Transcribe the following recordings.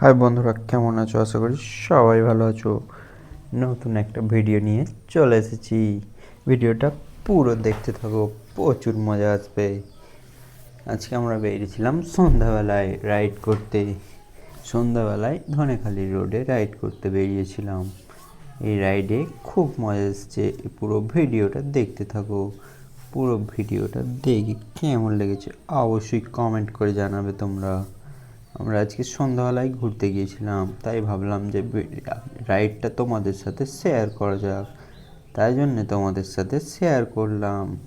High বন্ধুরা, কেমন আছো? আশা করি সবাই ভালো আছো। নতুন একটা ভিডিও নিয়ে চলে এসেছি। ভিডিওটা পুরো দেখতে থাকো, প্রচুর মজা আসবে। আজকে আমরা বেরিয়েছিলাম সন্ধ্যাবেলায় রাইড করতে। সন্ধ্যাবেলায় ধনেখালি রোডে রাইড করতে বেরিয়েছিলাম। এই রাইডে খুব মজা এসছে পুরো ভিডিওটা দেখতে থাকো। পুরো ভিডিওটা দেখে কেমন লেগেছে, অবশ্যই কমেন্ট করে জানাবে তোমরা। আমরা আজকে সন্ধ্যাবেলায় ঘুরতে গিয়েছিলাম, তাই ভাবলাম যে রাইডটা তোমাদের সাথে শেয়ার করা যাক। তাই জন্যে তোমাদের সাথে শেয়ার করলাম।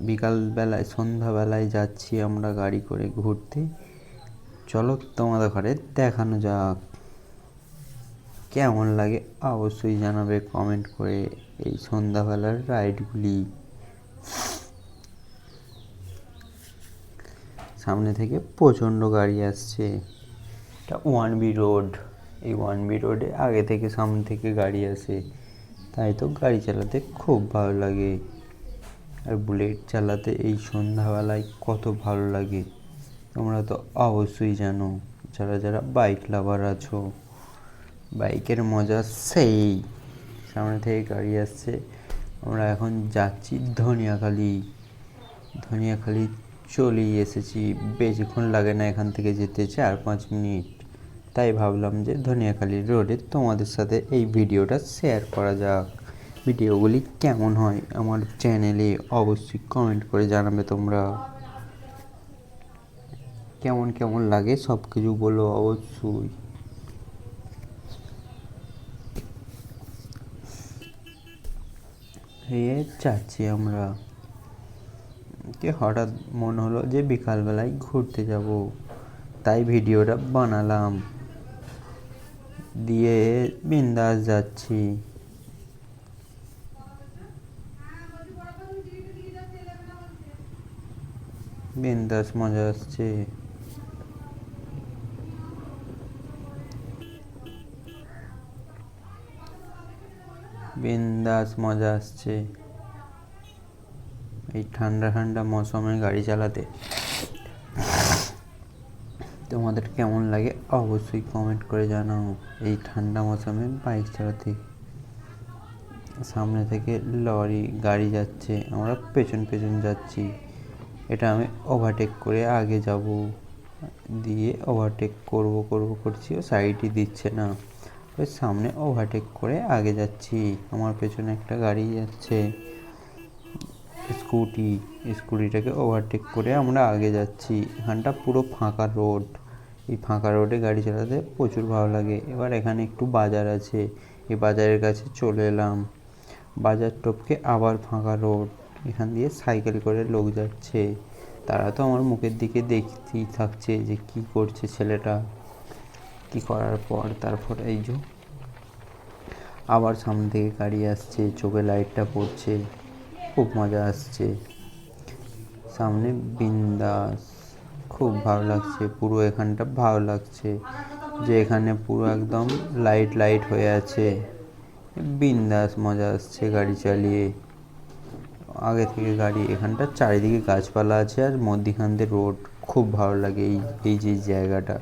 বিকালবেলায়, সন্ধ্যাবেলায় যাচ্ছি আমরা গাড়ি করে ঘুরতে। চলো তোমাদের ঘরে দেখানো যাক। কেমন লাগে অবশ্যই জানাবে কমেন্ট করে এই সন্ধ্যাবেলার রাইডগুলি। সামনে থেকে প্রচণ্ড গাড়ি আসছে। এটা ওয়ান বি রোড, এই ওয়ান বি রোডে আগে থেকে সামনে থেকে গাড়ি আসে। তাই তো গাড়ি চালাতে খুব ভালো লাগে। আর বুলেট চালাতে এই সন্ধ্যাবেলায় কত ভালো লাগে। তোমরা তো অবশ্যই জানো, যারা যারা বাইক লাভার আছো, বাইকের মজা সেই। সামনে থেকে গাড়ি আসছে। আমরা এখন যাচ্ছি ধনিয়াখালি। ধনিয়াখালি চলেই এসেছি। বেশিক্ষণ লাগে না এখান থেকে যেতে চার পাঁচ মিনিট। তাই ভাবলাম যে ধনিয়াখালি রোডে তোমাদের সাথে এই ভিডিওটা শেয়ার করা যাক। ভিডিওগুলি কেমন হয় আমার চ্যানেলে অবশ্যই কমেন্ট করে জানাবে তোমরা। কেমন কেমন লাগে সব কিছু বলো অবশ্যই। হয়ে যাচ্ছি আমরা। কে হঠাৎ মনে হলো যে বিকালবেলায় ঘুরতে যাব। তাই ভিডিওটা বানালাম। দিয়ে বিন্দাস যাচ্ছি। বিন্দাস মজা আসছে। বিন্দাস মজা আসছে। এই ঠান্ডা ঠান্ডা মৌসুমে গাড়ি চালাতে। তোমাদের কেমন লাগে অবশ্যই কমেন্ট করে জানাও। এই ঠান্ডা মৌসুমে বাইক চালাতে। সামনে থেকে লরি, গাড়ি যাচ্ছে, আমরা পেছন পেছন যাচ্ছি। এটা আমি ওভারটেক করে আগে যাব। দিয়ে ওভারটেক করব করব, করছি, ও সাইডই দিচ্ছে না। ওই সামনে ওভারটেক করে আগে যাচ্ছি। আমার পেছনে একটা গাড়ি যাচ্ছে। স্কুটি, স্কুটিটাকে ওভারটেক করে আমরা আগে যাচ্ছি। এখানটা পুরো ফাঁকা রোড এই ফাঁকা রোডে গাড়ি চালাতে প্রচুর ভালো লাগে। এবার এখানে একটু বাজার আছে। এই বাজারের কাছে চলে এলাম। বাজার টপকে আবার ফাঁকা রোড এখান দিয়ে সাইকেল করে লোক যাচ্ছে। তারা তো আমার মুখের দিকে দেখতেই থাকছে যে কি করছে ছেলেটা। কি করার পর? তারপর এই যে আবার সামনে থেকে গাড়ি আসছে, চোখে লাইটটা পড়ছে। খুব মজা আসছে। সামনে বিন্দাস। খুব ভালো লাগছে, পুরো এখানটা ভালো লাগছে, যে এখানে পুরো একদম লাইট লাইট হয়ে আছে। বিন্দাস মজা আসছে গাড়ি চালিয়ে। আগে থেকে গাড়ি, এখানটা চারিদিকে গাছপালা আছে আর মধ্যিখান দিয়ে রোড খুব ভালো লাগে এই এই যে জায়গাটা।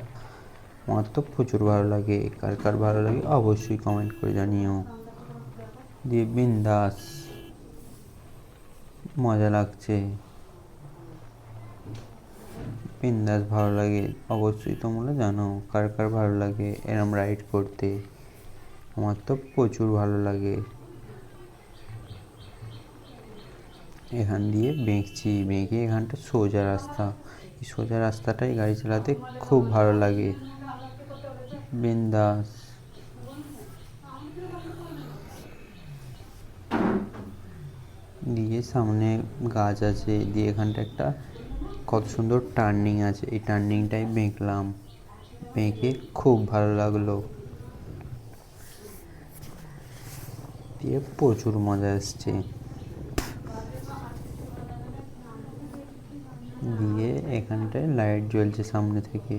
আমার তো প্রচুর ভালো লাগে, কার কার ভালো লাগে অবশ্যই কমেন্ট করে জানিও। দিয়ে বিন্দাস। মজা লাগছে। বিন্দাস ভালো লাগে। অবশ্যই তোমরা জানো কার কার ভালো লাগে এরম রাইড করতে। আমার তো প্রচুর ভালো লাগে। এখান দিয়ে বেঁকছি, বেঁকে এখানটা সোজা রাস্তা। সোজা রাস্তাটাই গাড়ি চালাতে খুব ভালো লাগে। বিন্দাস। দিয়ে সামনে গাছ আছে, দিয়ে এখানটা একটা কত সুন্দর টার্নিং আছে। এই টার্নিংটাই বেঁকলাম বেঁকে খুব ভালো লাগল। দিয়ে প্রচুর মজা এসছে। দিয়ে এখানটায় লাইট জ্বলছে সামনে থেকে।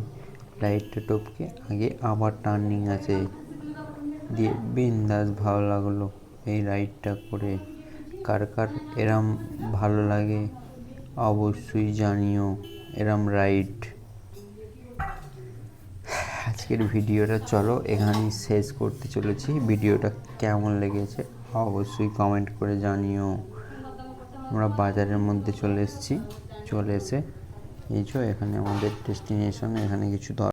লাইটটা টপকে আগে আবার টার্নিং আছে। দিয়ে বিন্দাস ভালো লাগল এই রাইডটা করে। কার কার এরম ভালো লাগে, অবশ্যই জানিও, এরম রাইড আজকের ভিডিওটা চলো এখানেই শেষ করতে চলেছি। ভিডিওটা কেমন লেগেছে অবশ্যই কমেন্ট করে জানিও। আমরা বাজারের মধ্যে চলে এসেছি, চলে এসে এই যে এখানে আমাদের ডেস্টিনেশন এখানে কিছু